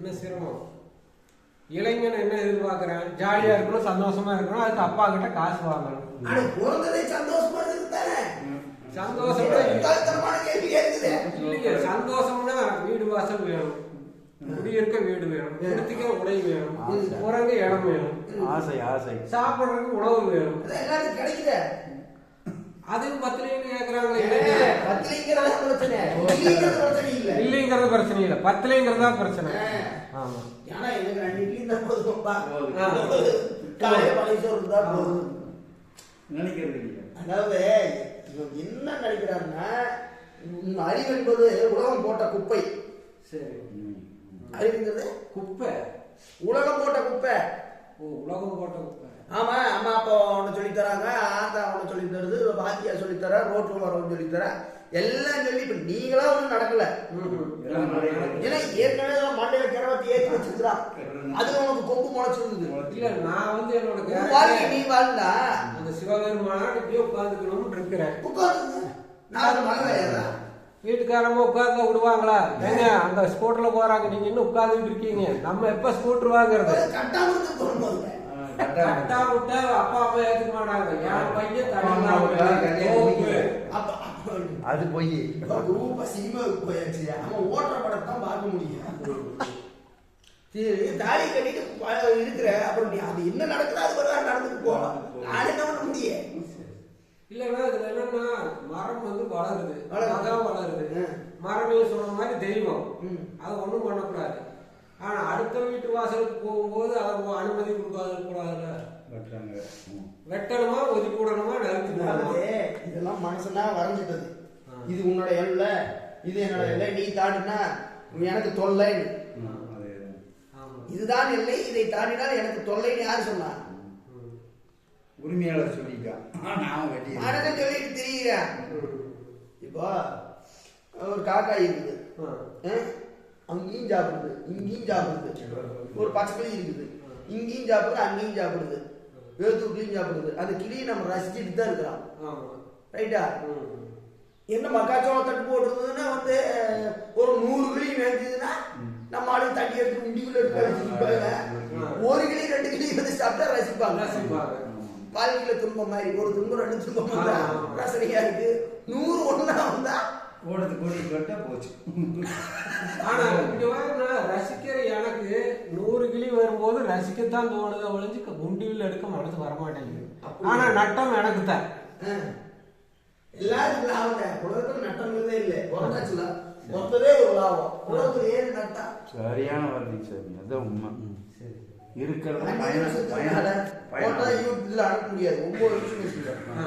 என்ன சிரமம்? இளைஞன் என்ன எதிர்பார்க்கறேன்? ஜாலியா இருக்கணும் சந்தோஷமா இருக்கணும் அதுக்கு அப்பா கிட்ட காசு வாங்கணும். ஆனா பிறந்ததே சந்தோஷமா சந்தோஷம் இல்லைங்க சந்தோஷம்னா வீடு வாசல் வேணும். குடியிருக்க வீடு வேணும். குடுத்திக்க உடை வேணும். உறங்க இடம் வேணும். ஆசை ஆசை. சாப்பிடுறதுக்கு உணவு வேணும். அது எல்லாத்துக்கும் கிடைக்குதே. அதுவும் பத்துலேன்னு கேக்குறாங்க ஏ, பத்திரிக்கைங்கிறது பிரச்சனை. இல்லைங்கிறது பிரச்சனை இல்ல. இல்லைங்கிறது பிரச்சனை இல்லை. பத்துலேங்கிறது தான் பிரச்சனை. ஏன்னா எனக்கு ரெண்டு இட்லி தான் போதும்பா போதும். காலையில பழைய சோறு இருந்தா போதும். நினைக்கிறது அதாவது இவன் என்ன நினைக்கிறான்னா உம் அறிவு என்பது உலகம் போட்ட குப்பை. சரி. அறிவுங்கிறது குப்பை? உலகம் போட்ட குப்பை. ஓ உலகம் போட்ட குப்பை. ஆமா அம்மா அப்பா ஒன்று சொல்லி தராங்க. ஆத்தா ஒன்று சொல்லி தருது பாத்தியா சொல்லி தர ரோட்டு வரவன் சொல்லி தர எல்லாம் சொல்லி இப்ப நீங்களா ஒன்றும் நடக்கல. ஏன்னா ஏற்கனவே மண்டையில கிணவத்தி ஏற்றி வச்சிருக்கிறான் அது உனக்கு கொம்பு முளைச்சிருந்தது இல்ல நான் வந்து என்னோட வாழ்க்கை நீ வாழ்ந்தா? அந்த சிவபெருமானா இப்படியே உட்காந்துக்கணும்னு இருக்கிறேன். உட்காந்து நான் மழை கிடையாதா வீட்டுக்காரமா உட்கார்ந்தா விடுவாங்களா? ஏங்க அந்த ஸ்கூட்டர்ல போறாங்க. நீங்க இன்னும் உட்கார்ந்துட்டு இருக்கீங்க. நம்ம எப்ப ஸ்கூட்டர் வாங்குறது கட்டா விட்டா அப்பா அம்மா ஏத்துக்க மாட்டாங்க என் பையன். அப்ப அப்ப அது போய். ரூபா சினிமாவுக்கு போயாச்சு. அவன் ஓட்டுற படத்தை தான் பார்க்க முடியும். தாடி கட்டிட்டு இருக்கிற அப்புறம் அது என்ன நடக்குதோ அது மாதிரி நடந்துட்டு போ நான் என்ன பண்ண முடியும்? இல்லன்னா இதுல என்னன்னா மரம் வந்து வளருது. வளருது. அதான் வளருது. மரமே சொன்ன மாதிரி தெய்வம். அதை ஒண்ணும் பண்ணக்கூடாது. வாசலுக்கு போகும்போது அதை அனுமதி கொடுக்காது கூடாதுல்ல? வெட்டுறாங்க. வெட்டணுமா ஒதுக்கி விடணுமா நறுக்கி போடணுமா அதாவது இதெல்லாம் மனசுனா வரைஞ்சிட்டது. இது உன்னோட எல்லை. இது என்னோட எல்லை. நீ தாண்டினா எனக்கு தொல்லை இதுதான் எல்லை. இதை தாண்டினால் எனக்கு தொல்லைன்னு யார் சொன்னா. உரிமையாளர் சொல்லிட்டான் நான் வெட்டி மனதை சொல்லிட்டு திரியிறேன் இப்போ ஒரு காக்கா இருக்குது? அங்கேயும் சாப்பிடுது இங்கேயும் சாப்பிடுது. ஒரு பச்சை கிளி இருக்குது. இங்கேயும் சாப்பிடுது அங்கேயும் சாப்பிடுது. வேத்தூர்லையும் சாப்பிடுது. அந்த கிளியை நம்ம ரசிச்சுட்டு தான் இருக்கிறோம் ரைட்டா. என்ன மக்காச்சோளம் தட்டு போட்டுருந்ததுன்னா வந்து ஒரு நூறு கிளி மேய்ஞ்சதுன்னா நம்ம ஆளு தட்டி எடுத்து எடுத்து வச்சுருப்பாங்க ஒரு கிளி ரெண்டு கிளி வந்து சாப்பிட்டா ரசிப்பாங்க. வாழ்க்கையில துன்பம் மாதிரி ஒரு துன்பம் ரெண்டு துன்பம். ரசனையா இருக்கு. நூறு ஒண்ணா வந்தா கோடத்து கோடி கட்ட போச்சு. ஆனா இங்க பாருங்க, ரசிக்கிற எனக்கு நூறு கிளி வரும்போது ரசிக்கத்தான் தோணுது ஒழிஞ்சு குண்டிவில் எடுக்க மனசு வரமாட்டேங்குது. ஆனா நட்டம் எனக்கு தான். ஆ. எல்லாருக்கும் லாபம் தான். உலகத்துல நட்டங்கிறதே இல்லை. பிறந்தாச்சுல மொத்ததே ஒரு லாபம். உலகத்துல ஏன் நட்டா? சரியான வார்த்தை சாமி அதான் உண்மை. இருக்கிறது பயணம். பயணம் பயணம் அனுப்ப முடியாது. ஒன்பது நிமிஷம்